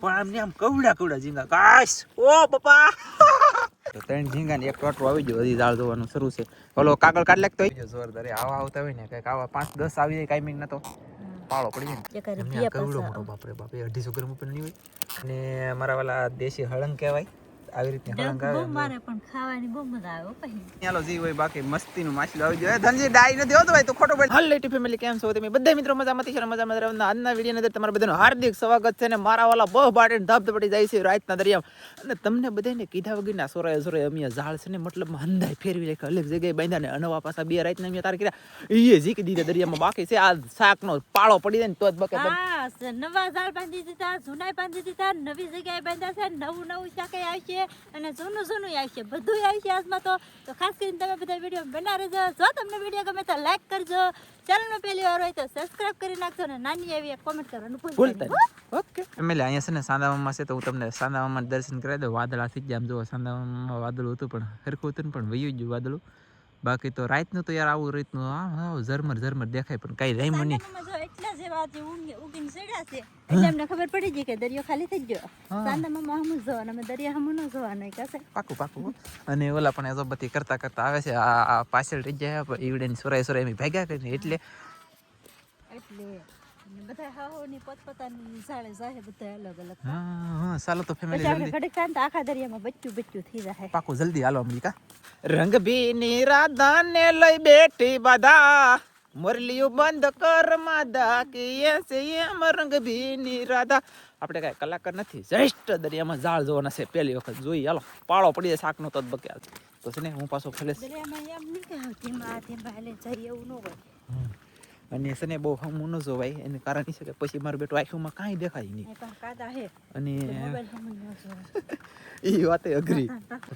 પણ આમ ને આમ કવડા કવડા ઝીંગા. કાશ! ઓ પપ્પા! તો ત્રણ ઝીંગા ને એક ટોટો આવી ગયો હજી દાળ ધોવાનું શરૂ છે. ઓલો કાગળ કાઢ લાગતો હોય. જોરદાર આવા આવતા હોય ને કંઈક આવા પાંચ દસ આવી જાય કાઈ મિનિટ તો પાળો પડી જાય ને. કવડો મોટો બાપરે બાપ એ અઢીસો ગ્રામ ઉપર નહીં હોય. અને મારા વાલા દેશી હળંગ કહેવાય. આવી રીતે હળંગ આવે મારે પણ ખાવાની બહુ મજા આવે પછી. ચાલો જી હોય બાકી મસ્તીનું માછલું આવી જાય ધનજી ડાઈ નથી હોતો ભાઈ તો ખોટો ભાઈ હાલ લેટી ફેમિલી કેમ છો તમે? બધા મિત્રો મજામાં છે મજા મજા આજના વીડિયો અંદર તમારા બધાનું હાર્દિક સ્વાગત છે ને મારા વાલા બહુ બાટે ધબ ધબડી જાય છે રાતના દરિયામાં. અને તમને બધાને કીધા વગરના સોરાય સોરાય અમે ઝાડ છે ને મતલબ હંધાઈ ફેરવી રાખ્યા અલગ જગ્યાએ બાંધ્યા ને અનવા પાછા બે રાતના અમે તાર કર્યા. એ જીક દીધા દરિયામાં બાકી છે. આ શાકનો પાળો પડી જાય ને તો જ બકે હા નવા ઝાડ બાંધી દીધા જૂના બાંધી દીધા નવી જગ્યાએ બાંધ્યા છે નવું નવું શાકે આવશે. અને જૂનું જૂનું આવશે બધું આવશે આજમાં તો. તો ખાસ કરીને તમે બધા વીડિયો બના રહેજો. જો તમને વીડિયો ગમે તો લાઈક કરજો. ચેનલનો પહેલી વાર હોય તો સબસ્ક્રાઇબ કરી નાખજો અને નાની એવી એક કોમેન્ટ કરવાનું ભૂલતા. ઓકે ફેમિલી અહીંયા છે ને સાંદાવામાં છે તો હું તમને સાંદાવામાં દર્શન કરાવી દઉં. વાદળા આથી જ આમ જુઓ સાંદાવામાં વાદળું હતું પણ હરખું હતું ને પણ વયું જ વાદળું. બાકી તો રાતનું તો યાર આવું રીતનું હા ઝરમર ઝરમર દેખાય પણ કઈ રહી નહીં. ઊંઘી- ઊંઘીને ચડ્યા છે. એટલે અમને ખબર પડી ગઈ કે દરિયો ખાલી થઈ ગયો. હા. સાંદામાં હમું જોવાનું અમે દરિયા હમું ન જોવાનું કહેશે પાકું પાકું અને ઓલા પણ અગરબત્તી કરતા કરતા આવે છે આ પાછળ રહી જાય ઈવડે સુરાય સુરાય એમ ભેગા કરીને એટલે એટલે બધા હાહોની પોતપોતાની ઝાડે બધા અલગ અલગ. હા હા ચાલો તો ફેમિલી જલ્દી. આખા દરિયામાં બચ્ચું બચ્ચું થઈ જાય પાકું જલ્દી હાલો અમરીકા રંગ ભીની રાધાને લઈ બેઠી બાધા. મુરલીયું બંધ કર માદા કે એસે એમ રંગ ભીની રાધા. આપણે કાંઈ કલાકાર નથી શ્રેષ્ઠ દરિયામાં ઝાડ જોવાના છે. પહેલી વખત જોઈ હાલો પાળો પડી જાય શાકનો તો જ બક્યા તો છે ને હું પાછો ફેલેસ અને છે ને બહુ હમું ન જોવાય. એને કારણ એ છે કે પછી મારું બેટું આંખોમાં કાંઈ દેખાય નહીં. અને એ વાતે અઘરી.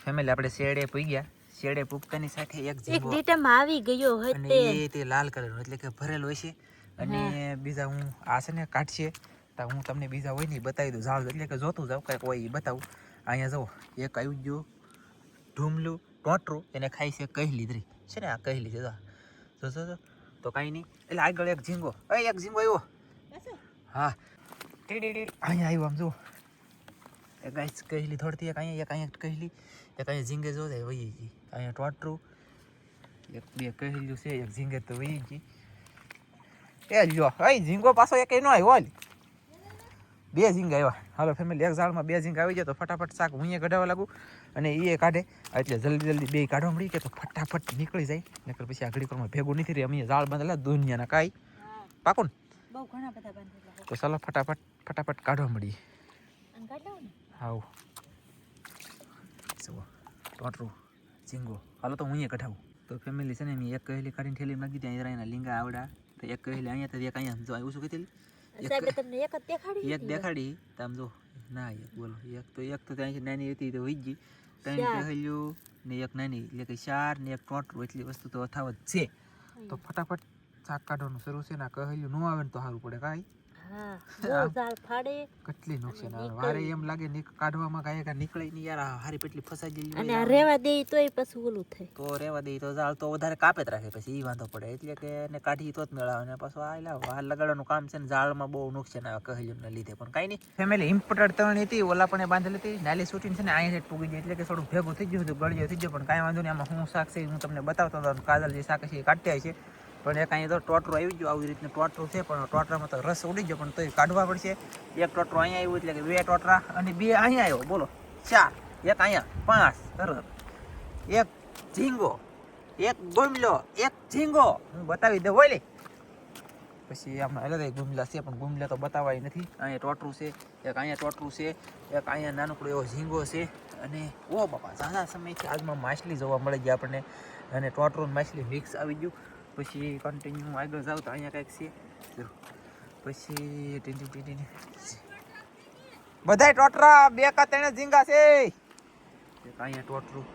ફેમિલી આપણે શેડે પૂઈ ગયા. શેડે પુપકાની સાથે એક એક જીવો આવી ગયો અને હતે એ તે લાલ કલરનો એટલે કે ભરેલો હોય છે અને બીજા હું આ છે ને કાઢશે. તો હું તમને બીજા હોય ને બતાવી દઉં. ઝાડ એટલે કે જોતું જાઉં કાંઈક હોય એ બતાવું. અહીંયા જાઉં એક આવી ગયો. ઢૂમલું ટોટરું એને ખાઈ છે કહી લીધરી છે ને આ કહી લીધી જો જો જો જો. તો કાંઈ નહીં. એટલે આગળ એક ઝીંગો. એ એક ઝીંગો આવ્યો. હા. અહીંયા આવ્યો આમ એક ગાય કહેલી થોડતી એક અહીંયા એક અહીંયા કહેલી. એક અહીંયા ઝીંગે જો જાય વહી ગઈ અહીંયા ટોટરું એક બે કહેલું છે એક ઝીંગે તો વહી ગઈ. એ લ્યો અહીં ઝીંગો પાછો એક એનો આવ્યો હાલ. બે ઝીંગા આવ્યા. હાલો ફેમિલી એક ઝાડમાં બે ઝીંગા આવી જાય તો ફટાફટ શાક હું કઢાવવા લાગુ અને એ કાઢે. એટલે જલ્દી જલ્દી બે કાઢવા મળી કે તો ફટાફટ નીકળી જાય. નકર પછી આગળ કોરમાં ભેગું નથી રહી અમે ઝાડ બાંધેલા દુનિયાના કાંઈ. પાકું ને? બહુ ઘણા બધા બાંધેલા તો ચાલો ફટાફટ ફટાફટ કાઢવા મળીએ. હાવ જુઓ ટોટરું ઝીંગો હાલો તો હું એ કઢાવું. તો ફેમિલી છે ને મેં એક કહેલી કાઢીને થેલી નાખી ત્યાં એના લીંગા આવડા. તો એક કહેલી અહીંયા તો એક અહીંયા સમજો આવ્યું શું કીધેલી એક- એક દેખાડી એક તો આમ જો ના એક બોલો. એક તો એક તો ત્યાં નાની હતી તો હોઈ ગઈ. ત્રણ કહેલ્યું ને એક નાની. એટલે કે ચાર ને એક ટોટરું. એટલી વસ્તુ તો અથાવત છે. તો ફટાફટ શાક કાઢવાનું શરૂ છે ને આ કહેલ્યું ન આવે ને તો સારું પડે કાંઈ. હા બહુ ઝાડ ફાડે. કેટલી નુકસાન આવે. વારે એમ લાગે નીક કાઢવામાં કાંઈ કાંઈ નીકળે નહીં યાર. હારી પેટલી ફસાઈ ગયેલી અને આ રેવા દે તોય પછી ઓલું થાય. તો રેવા દઈ તો ઝાડ તો વધારે કાપે જ રાખે પછી ઈ વાંધો પડે. એટલે કે એને કાઢી તો જ મેળાવે. ને પાછું આ લગાડવાનું કામ છે ને ઝાડમાં બહુ નુકસાન આવે કહેલું લીધે. પણ કાંઈ નહીં. ફેમિલી ઇમ્પોર્ટેડ ત્રણ હતી ઓલા પણ બાંધેલી હતી. નાલી શૂટિંગ છે ને અહીંયા પૂગી જાય એટલે કે થોડું ભેગું થઈ ગયું હતું ગળિયો થઈ ગયો. પણ કાંઈ વાંધો નહીં. આમાં હું શાક છે હું તમને બતાવતો હતો. કાજલ જે શાક છે એ કાઢતી છે. પણ એક અહીંયા તો ટોટરો આવી ગયો આવી રીતનું ટોટરું છે, પણ ટોટરામાં તો રસ ઉડી ગયો, પણ તો કાઢવા પડશે. એક ટોટરો અહીંયા આવ્યું એટલે કે બે ટોટરા અને બે અહીંયા આવ્યો, બોલો. ચાર. એક અહીંયા, પાંચ. સરસ. એક ઝીંગો. એક ગુમલો. એક ઝીંગો. હું બતાવી દઉં, હોય પછી આમાં અલગ ગુમલા છે, પણ ગુમલા તો બતાવાય નથી. અહીંયા ટોટરું છે, એક અહીંયા ટોટરું છે, એક અહીંયા નાનકડો એવો ઝીંગો છે. અને ઓ બાપા ઘણા સમયથી આજમાં માછલી જોવા મળી ગઈ આપણને. અને ટોટરું માછલી મિક્સ આવી ગયું. પછી કન્ટિન્યુ આગળ જાઉં તો અહીંયા કંઈક છે. જો. પછી બધાય ટોટરા, બે કા ત્રણ ઝીંગા છે. એક અહીંયા ટોટરું,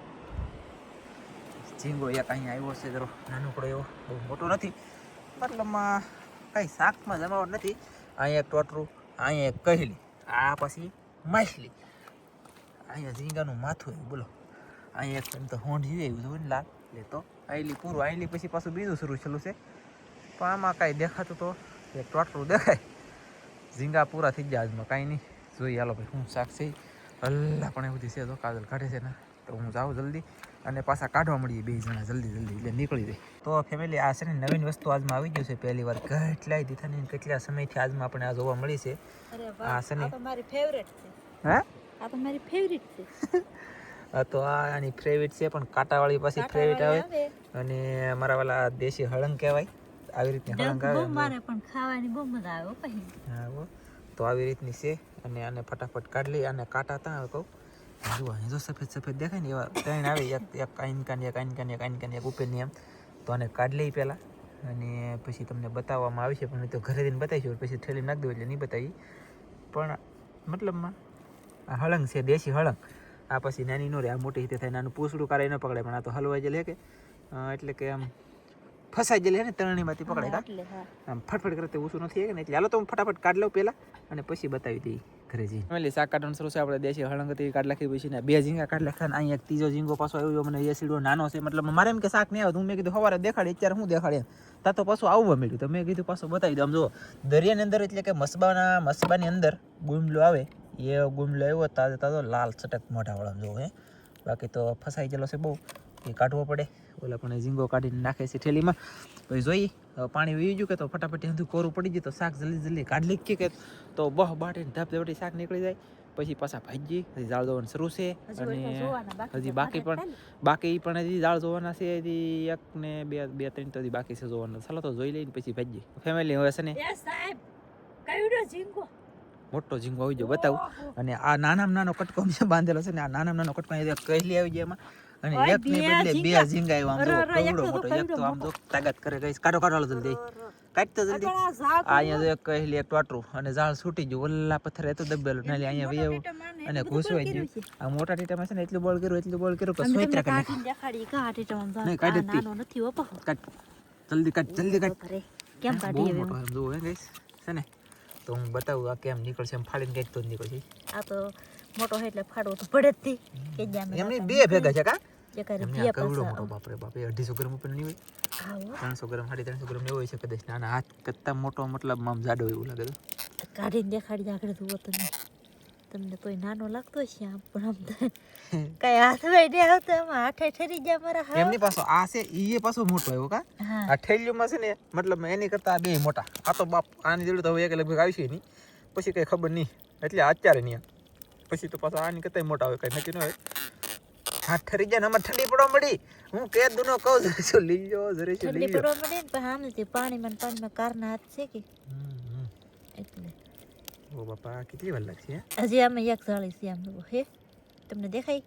ઝીંગો એક અહીંયા આવ્યો છે, જરો, નાનકડો એવો. બહુ મોટો નથી, મતલબમાં કંઈ શાકમાં જમાવટ નથી. અહીંયા એક ટોટરું, અહીંયા એક કહેલી, આ પછી માછલી. અહીંયા ઝીંગાનું માથું એવું, બોલો. અહીંયા એક તો હોંઢ જોઈએ એવું જોયું લાલ, એટલે તો આયલી પૂરું આયલી પછી પાછું બીજું શરૂ છેલ્લું છે. પણ આમાં કાંઈ દેખાતું તો એક ટોટલું દેખાય. ઝીંગા પૂરા થઈ ગયા આજમાં કાંઈ નહીં. જોઈએ હાલો ભાઈ હું શાક છે. અલ્લા પણ એવું છે તો કાજલ કાઢે છે ને. તો હું જાઉં જલ્દી અને પાછા કાઢવા મળીએ બે જણા જલ્દી જલ્દી એટલે નીકળી જાય. તો ફેમિલી આ છે ને નવીન વસ્તુ આજમાં આવી ગયું છે. પહેલી વાર કેટલાય દીથાની કેટલા સમયથી આજમાં આપણે આ જોવા મળી છે. આ છે શનિ. મારી ફેવરેટ છે. હે? આ તો મારી ફેવરેટ છે. તો આ આની ફ્રેવિટ છે પણ કાંટાવાળી પાછી ફ્રેવિટ આવે. આવે. અને અમારા વાલા દેશી હળંગ કહેવાય. આવી રીતની હળંગ આવે મારે પણ ખાવાની બહુ મજા આવે પછી હા તો આવી રીતની છે અને આને ફટાફટ કાઢ લઈ અને કાંટા ત્યાં આવે કહું. જુઓ અહીં જો સફેદ સફેદ દેખાય ને એવા ત્રણ આવે. એક એક આઈનકાન એક આઈનકાન એક આઈનકાન એક ઉપરની એમ. તો આને કાઢ લઈ પહેલાં. અને પછી તમને બતાવવામાં આવશે પણ એ તો ઘરે જઈને બતાવીશું. પછી થેલી નાખી દઉં એટલે નહીં બતાવી. પણ મતલબમાં આ હળંગ છે દેશી હળંગ. આ પછી નાની નો રે આ મોટી રીતે થાય નાનું પૂછડું કાઢી ન પકડે પણ આ તો હલવાઈ જ લે કે એટલે કે આમ ફસાઈ જ લે ને તરણીમાંથી પકડે કા? આમ ફટફટ કરતે ઓછું નથી કે ને એટલે હાલો તો હું ફટાફટ કાઢ લઉં પહેલા અને પછી બતાવી દઈ ઘરે જઈ એટલે શાક કાઢવાનું શરૂ છે આપણે દેશી હળંગ હતી કાઢ લખી પછી ને બે ઝીંગા કાઢ લખ્યા અહીં એક ત્રીજો ઝીંગો પાછો આવ્યો મને એ સીડો નાનો છે મતલબ મારે એમ કે શાક નહીં આવે તો હું મેં કીધું સવારે દેખાડે અત્યારે હું દેખાડે એમ. તા તો પાછું આવવા મળ્યું તો મેં કીધું પાછું બતાવી દઉં. આમ જો દરિયાની અંદર એટલે કે મસબાના મસબાની અંદર ગુમલો આવે એ ગુમલો આવ્યો તાજો તાજો લાલ ચટક મોઢાવાળો જોવો હે? બાકી તો ફસાઈ ગયેલો છે બહુ. એ કાઢવો પડે. ઓલા પણ ઝીંગો કાઢીને નાખે છે થેલીમાં. પછી જોઈ હવે પાણી વી ગયું કે તો ફટાફટ હંધું કોરું પડી ગયું તો શાક જલ્દી જલ્દી કાઢ લીક કે તો બહ બાટીને ધાપ ધાપટી શાક નીકળી જાય. પછી પાછા ભાજી હજી દાળ ધોવાનું શરૂ છે અને હજી બાકી પણ બાકી પણ હજી દાળ જોવાના છે. હજી એક ને બે બે ત્રણ તો હજી બાકી છે જોવાના. ચાલો તો જોઈ લઈને પછી ભાજી ફેમિલી હવે છે ને? મોટો ઝીંગો આવી ગયો બતાવું. અને આ નાનામાં નાનો કટકો મેં બાંધેલો છે ને આ નાનામાં નાનો કટકો અહીંયા કહેલી આવી જાય એમાં. અને એક ને બદલે બે ઝીંગા. આવ્યા આમ જો તો મોટો એક તો આમ તો તાકાત કરે ગઈશ કાઢો કાઢો જલ્દી. કાઢતો જલ્દી. આ અહીંયા જો એક કહેલી એક ટોટરું. અને ઝાડ છૂટી ગયું ઓલા પથ્થર એતો દબેલો. ને અહીંયા વી આવ્યું. અને ઘૂસવાઈ ગયું. આ મોટા ટીટામાં છે ને એટલું બોલ કર્યું એટલું બોલ કર્યું કે સોયત્રા નાખ્યું. દેખાડી કા આમ નહીં, કાઢી નાનો નથી હો કાઢ. જલ્દી કાઢ જલ્દી કાઢ. કેમ કાઢી હવે? એમ હે. છે ને? તો હું બતાવું આ કેમ નીકળશે એમ ફાડીને કંઈક તો નીકળશે. આ તો મોટો હોય એટલે ફાડવો તો પડે જ. કે એમની બે ભેગા છે કા? કવડો મોટો બાપરે બાપ. અઢીસો ગ્રામ ઉપર નહીં હોય? ત્રણસો ગ્રામ સાડી ત્રણસો ગ્રામ એવો હોય છે કદાચ. નાના હાથ કરતા મોટો મતલબ આમ જાડો એવું લાગે તો કાઢીને દેખાડી આગળ જુઓ તમે. તમને તોય નાનો લાગતો છે આમ પણ આમ કઈ હાથ વડે આવતો આમાં હાથે ઠરી જાય મારા હાથ એમની પાછો આ છે ઈ પાછો મોટો આવ્યો કા? હા. આ થેલીઓમાં છે ને મતલબ એની કરતા આ બે મોટા. આ તો બાપ આની જોડે તો હવે એક લગભગ આવશે નહીં પછી કઈ ખબર નહીં. એટલે અત્યારે નહીં. પછી તો પાછો આની કરતા મોટા હોય કઈ નક્કી ન હોય. હા ઠરી જાય ને ઠંડી પડવા મળી હું કે દુનો કહું જરે શું લઈ લો જરે શું ઠંડી પડવા મળી ને પણ આમ પાણીમાં પાણીમાં કારના હાથ છે કે ઓ બાપા કેટલી વાર લાગશે હજી આમાં એક જાળી છે આમ. હે તમને દેખાય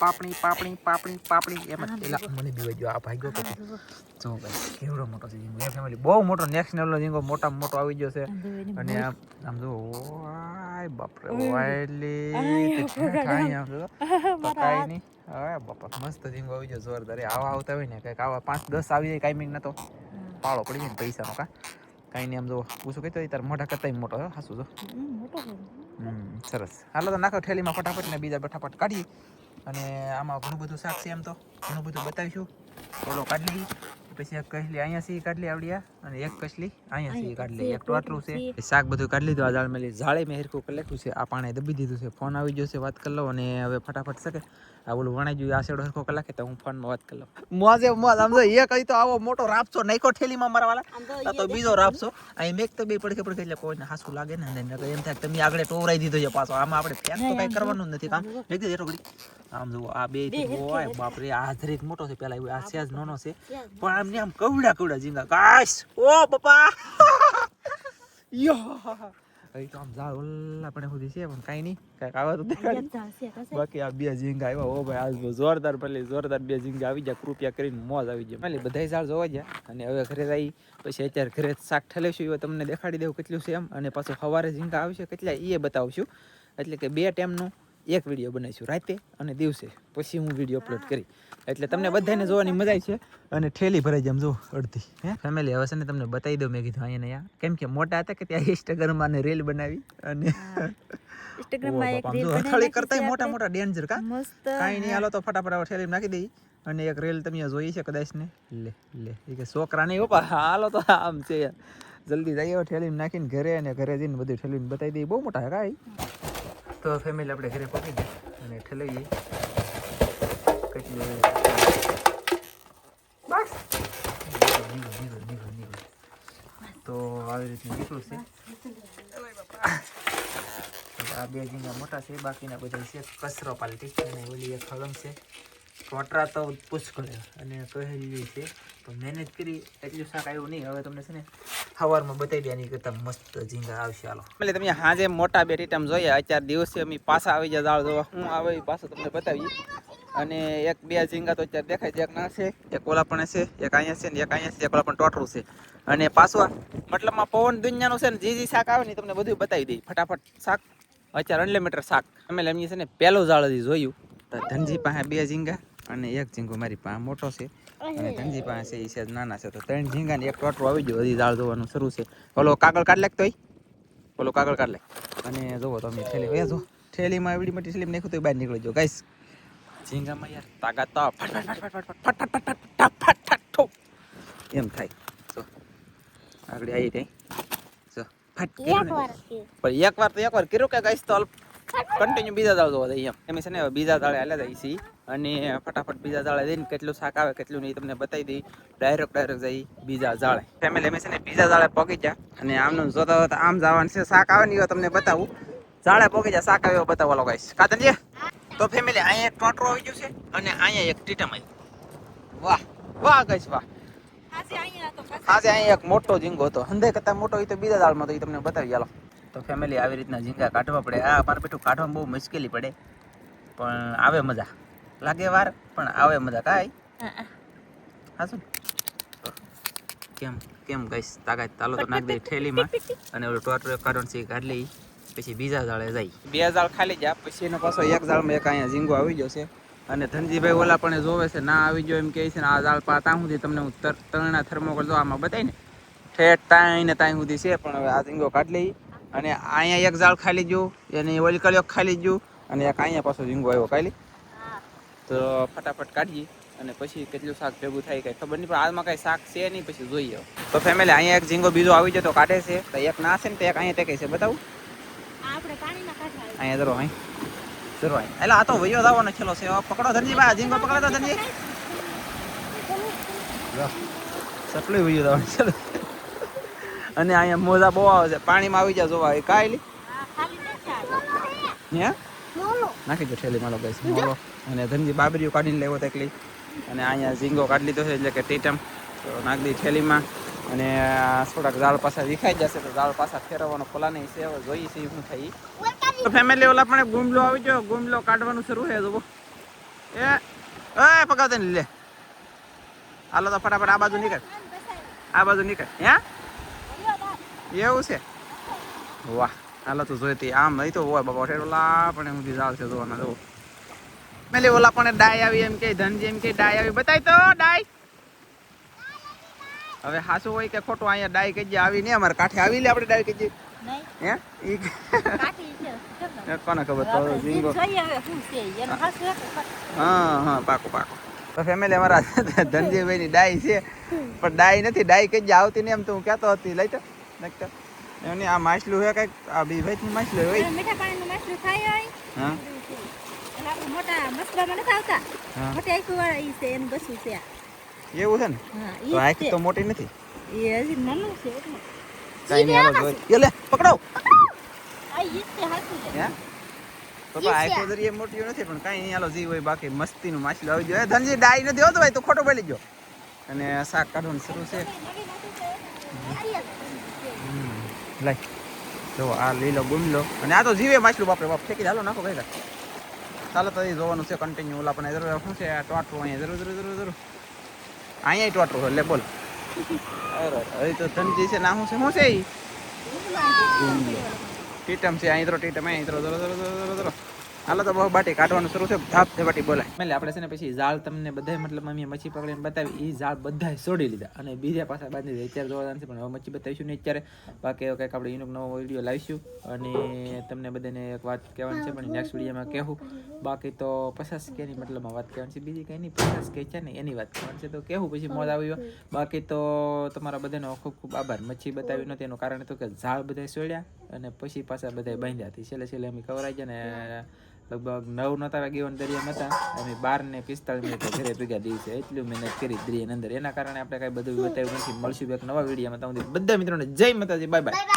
પાપણી પાપણી પાપણી પાપણી એમ જ મને બીવાઈ ગયો આ ભાગ્યો હા, જો ભાઈ કેવડો મોટો છે એ ફેમિલી બહુ મોટો નેક્સ્ટ લેવલનો ઝીંગો મોટામાં મોટો આવી ગયો છે અને આમ આમ જો ઓય બાપરે ઓય. વાયલી આય, તે આમ જો હાથ. નહીં હવે બાપા મસ્ત ઝીંગો આવી ગયો જોરદાર એ આવા આવતા હોય ને કંઈક આવા પાંચ દસ આવી જાય કાંઈ ના તો પાળો પડી જાય ને પૈસાનો કા કાંઈ નહીં આમ જો પૂછું કહેતો તાર મોઢા કરતા મોટો હો હાસુ જો. મોટો સરસ. હાલો તો નાખો થેલીમાં ફટાફટ ને બીજા ફટાફટ કાઢી અને આમાં ઘણું બધું શાક છે એમ તો. ઘણું બધું બતાવીશું. ઓલો કાઢી લઈએ. પછી એક કસલી અહીંયા સી કાઢી આવડ્યા. અને એક કસલી અહીંયા સી કાઢી લઈએ એક ટોટલું છે. શાક બધું કાઢી લીધું. આ જાળ મેલી જાળે મેં હિરકું લખ્યું છે. આ પાણી દબી દીધું છે. ફોન આવી ગયો છે. વાત કરી લો અને હવે ફટાફટ શકે. આ ઓલું વણાઈ ગયું આ સેડો સરખો કલાકે તો હું ફોનમાં વાત કરી લઉં. મોજે મોજ આમ જો એક અહીં તો આવો મોટો રાપસો નાખ્યો થેલીમાં મારા વાલા તો આ તો બીજો રાપસો. અહીં મેક તો બે પડખે પડખે એટલે કોઈને હાસું લાગે ને એમ થાય કે તમે આગળ ટોવરાઈ દીધો છે પાછો. આમાં આપણે ફેંક તો કઈ કરવાનું નથી. કામ દે ઘડી આમ જુઓ આ બેથી ઓય બાપરે આ જરીક મોટો છે પેલા આ સેજ નાનો છે. પણ આમ ને આમ કવડા કવડા ઝીંગા. કાશ! ઓ પપ્પા યો! તો આમ ઝાડ ઓલા પણ સુધી છે પણ કાંઈ નહીં. કાંઈક આવે તો દેખાડી. બાકી આ બે ઝીંગા આવ્યા. હો ભાઈ આ જોરદાર પેલી જોરદાર બે ઝીંગા આવી જાય કૃપયા કરીને મોજ આવી જાય. પેલી બધા ઝાડ જોવા જાય અને હવે ઘરે આવી પછી અત્યારે ઘરે શાક ઠલેશું એ તમને દેખાડી દેવું કેટલું છે એમ. અને પાછું સવારે ઝીંગા આવશે કેટલા? એ બતાવશું એટલે કે બે ટાઈમનું એક વીડિયો બનાવીશું રાતે અને દિવસે. પછી હું વીડિયો અપલોડ કરી. એટલે તમને બધાને જોવાની મજા છે. અને ઠેલી ભરાઈ જેમ જો અડધી. હે? ફેમિલી હવે છે ને તમને બતાવી દઉં મેં કીધું અહીંયા અહીંયા. કેમ કે મોટા હતા કે ત્યાં ઇન્સ્ટાગ્રામમાં રીલ બનાવી અને ઇન્સ્ટાગ્રામમાં એક જો બનાવી છે મોટા મોટા ડેન્જર કા? મસ્ત કાંઈ નહીં હાલો તો ફટાફટ ઠેલી નાખી દઈ. અને એક રેલ તમે જોઈ છે કદાચ ને? લે લે. એ કે છોકરા નહીં ઓપા હાલો તો આમ છે. જલ્દી જઈએ ઠેલીમાં નાખીને ઘરે અને ઘરે જઈને બધું ઠેલીને બતાવી દઈએ. બહુ મોટા કાંઈ? તો ફેમિલી આપણે ઘરે પહોંચી ગયા અને ઠેલાઈએ. કેટલું બસ. તો આવી રીતનું નીકળું છે. આ બે ઝીંગા મોટા છે, બાકીના બધા છે. કચરો પાલટી અને ઓલી એક હળમ છે. ટોટરા તો પુષ્કળ અને કહેલી છે. તો મહેનત કરી, એટલું શાક આવ્યું નહીં. હવે તમને છે ને સવારમાં બતાવી દે નહીં કરતા મસ્ત ઝીંગા આવશે. હાલો. એટલે તમે હાજે મોટા બે રીટમ જોઈએ. અત્યાર દિવસે અમે પાછા આવી જાય દાળ જોવા. હું આવે પાછો તમને બતાવી અને એક બે ઝીંગા તો અત્યારે દેખાય છે. એક ના છે, એક ઓલા પણ છે, એક અહીંયા છે ને એક અહીંયા છે, એક ઓલા પણ ટોટરું છે. અને પાછું મતલબમાં પવન દુનિયાનું છે ને, જે જે શાક આવે ને તમને બધું બતાવી દઈ. ફટાફટ શાક. અત્યારે અનલિમિટેડ શાક. અમે એમની છે ને, પહેલું જાળ હજી જોયું. તો ધનજી પાસે બે ઝીંગા અને એક ઝીંગો મારી પાસે મોટો છે. અને ધનજી પાસે એ છે નાના છે તો ત્રણ ઝીંગા ને એક ટોટરો આવી ગયો હજી દાળ જોવાનું શરૂ છે ઓલો કાગળ કાઢ લાગતો ઓલો કાગળ કાઢ લે અને જોવો તમે થેલી એ જો થેલીમાં એવડી મોટી થેલીમાં નાખ્યું તો બહાર નીકળી જો ગાઈસ ઝીંગામાં યાર તાકાત તો ફટ ફટ ફટ ફટ ફટ ફટ ફટ ફટ ફટ. એમ થાય જો આગળ આવી જાય જો ફટ. પણ એક વાર તો એક વાર કર્યું કે ગાઈસ તો કન્ટિન્યુ બીજા દાળ જોવા દઈએ. એમ. છે ને બીજા દાળે હાલ્યા દઈ છે અને ફટાફટ બીજા દાળે દઈને કેટલું શાક આવે કેટલું નહીં તમને બતાવી દઈ ડાયરેક્ટ ડાયરેક્ટ જઈ બીજા દાળે. ફેમિલી એમ છે ને બીજા દાળે પગી જા અને આમનું જોતા જોતા આમ જવાનું છે. શાક આવે ને તમને બતાવું. જાળે પગી જા શાક આવ્યો બતાવો લોકો ગાઈસ કાતનજી તો ફેમિલી અહીંયા એક ટોટરો આવી ગયું છે અને અહીંયા એક ટીટમ આવી વાહ વાહ ગાઈસ વાહ. આજે અહીંયા એક મોટો ઝીંગો હતો. હંદે કરતા મોટો એ તો બીજા દાળમાં તો એ તમને બતાવી ચાલો તો ફેમિલી આવી રીતના ઝીંગા કાઢવા પડે. આ મારે બેઠું કાઢવામાં બહુ મુશ્કેલી પડે. પણ આવે મજા. લાગે વાર પણ આવે મજા. કાંઈ? હા, હા. શું? કેમ કેમ ગઈશ તાકાત તાલો તો નાખી દઈ ઠેલીમાં અને ઓલું ટોટરો કાઢવાનું છે કાઢી લઈ પછી બીજા જાળે જાય. બે જાળ ખાલી જા પછી એનો પાછો એક જાળમાં એક અહીંયા ઝીંગો આવી જશે અને ધનજીભાઈ ઓલા પણ એ જોવે છે ના આવી ગયો એમ કહે છે ને આ જાળ પાતા ત્યાં સુધી તમને હું તર- તરણા થર્મોકોલ જો આમાં બતાવીને ઠેઠ તાઈ ને તાઈ સુધી છે પણ હવે આ ઝીંગો કાઢી લઈ અને અહીંયા એક જાળ ખાલી ગયું એની ઓલી કલ્યો ખાલી ગયું અને એક અહીંયા પાછો ઝીંગો આવ્યો ખાલી. તો ફટાફટ કાઢીએ અને પછી કેટલું શાક ભેગું થાય કઈ ખબર નહીં પણ હાલમાં કઈ શાક છે નહીં પછી જોઈએ. તો ફેમિલી અહીંયા એક ઝીંગો બીજો આવી જતો કાઢે છે તો એક ના છે ને તો એક અહીંયા ટેકે છે બતાવું. અહીંયા જરો અહીં. જરો અહીં. એટલે આ તો વયો દાવાનો છેલ્લો છે. પકડો ધનજી ભાઈ ઝીંગો પકડો તો ધનજી સપલી વયો દાવાનો છેલ્લો? અને અહીંયા મોજા બહુ આવે છે. પાણીમાં આવી જાય જોવા. કાંઈ હા, નાખી દો ઠેલી માલો ગઈશ મોલો. અને ધનજી બાબરીઓ કાઢીને લેવો તેકલી અને અહીંયા ઝીંગો કાઢી લીધો છે એટલે કે ટીટમ. તો નાખી દી ઠેલીમાં. અને થોડાક ઝાડ પાછા વિખાઈ જશે તો ઝાડ પાછા ફેરવવાનો પ્લાન છે. હવે જોઈએ છે શું તો ફેમિલી ઓલા પણ ગુમલો આવી ગયો. ગુમલો કાઢવાનું શરૂ છે જુઓ એ એ પકાવતા લે. હાલો તો ફટાફટ આ બાજુ નીકળ. આ બાજુ નીકળ. હે? એવું છે? વાહ હાલો તો જોઈતી. આમ નહીં તો હોય બાબા ઠેર ઓલા પણ એમ ઝાડ છે જોવાના જુઓ. મેલી ઓલા પણ ડાય આવી એમ કે ધનજી એમ કે ડાય આવી. બતાય તો ડાય. હવે હાસુ હોય કે ખોટું અહીંયા ડાય કહીએ આવી નહીં અમારે કાંઠે. આવી લે આપણે ડાય કહીએ. હે? ઈ? કોને ખબર? તો. હા હા પાકો પાકો. તો ફેમિલી અમારા ધનજીભાઈ ની ડાય છે પણ ડાય નથી ડાય કઈ આવતી નહીં એમ તો હું કહેતો હતી. લઈ તો. નાખતો એની આ માછલું હે કંઈક આ બી ભાઈ માછલું હોય. મીઠા પાણીનું માછલું થાય હોય. હા. આપણે મોટા મસલામાં નથી આવતા. મોટી આખું વાળા ઈ છે એનું બસું છે એવું છે ને? તો આખી તો મોટી નથી. એ હજી નાનું છે એટલે. કઈ નહીં એ લે પકડો. આ ઈ છે, હાચું છે. હે? તો તો આખો દરિયે મોટી નથી પણ કઈ નહીં હાલો જી હોય બાકી મસ્તીનું માછલું આવી ગયો. ધનજી ડાય નથી હોતો ભાઈ તો ખોટો બોલી ગયો. અને શાક કાઢવાનું શરૂ છે. લઈ જો, આ લીલો ગુમલો. અને આ તો જીવે માછલું, બાપરે બાપ. ફેંકી ચાલો નાખો ભાઈ ચાલો તો એ જોવાનું છે કન્ટિન્યુ ઓલા પણ જરૂર, શું છે, આ ટોટરું અહીંયા જરૂર જરૂર જરૂર જરૂર. અહીંયા ટોટરું છે, લે બોલ. હવે તો ધનજી છે ના શું છે શું છે ઈ? ટીટમ છે અહીં તો ટીટમ અહીં તો જરો જરો જરો જરો હાલો તો બહુ બાટી, કાઢવાનું શરૂ છે. ધાપ ધબાટી બોલાય. એટલે આપણે છે ને પછી ઝાડ તમને બધાય, મતલબ અમે મચ્છી પકડીને બતાવી એ ઝાડ બધા છોડી લીધા. અને બીજા પાછા બાંધી દીધા અત્યારે જોવા છે, પણ હવે મચ્છી બતાવીશું નહીં અત્યારે. બાકી હવે કંઈક આપણે એનો નવો વીડિયો લાવીશું. અને તમને બધાને એક વાત કહેવાની છે, પણ નેક્સ્ટ વિડીયોમાં કહેવું. બાકી તો પચાસ કેની મતલબમાં વાત કહેવાની છે. બીજી કંઈ નહીં, પચાસ કે છે ને એની વાત કરવાની છે. તો કહેવું પછી મોજ આવ્યો બાકી તો તમારા બધાનો ખૂબ ખૂબ આભાર. મચ્છી બતાવી નહોતી એનું કારણ હતું કે ઝાડ બધા સોડ્યા અને પછી પાછા બધા બાંધ્યા હતી છેલ્લે છેલ્લે અમે કવરાઈ ગયા ને લગભગ નવ નતા વાગ્યા દરિયા હતા. અમે બાર ને પિસ્તાળીસ મિનિટ ઘરે ભેગા દિવસે એટલું મહેનત કરી દરિયાની અંદર. એના કારણે આપણે કાંઈ બધું બતાવ્યું નથી. મળશું એક નવા વિડીયોમાં. તમને બધા મિત્રોને જય માતાજી. Bye bye.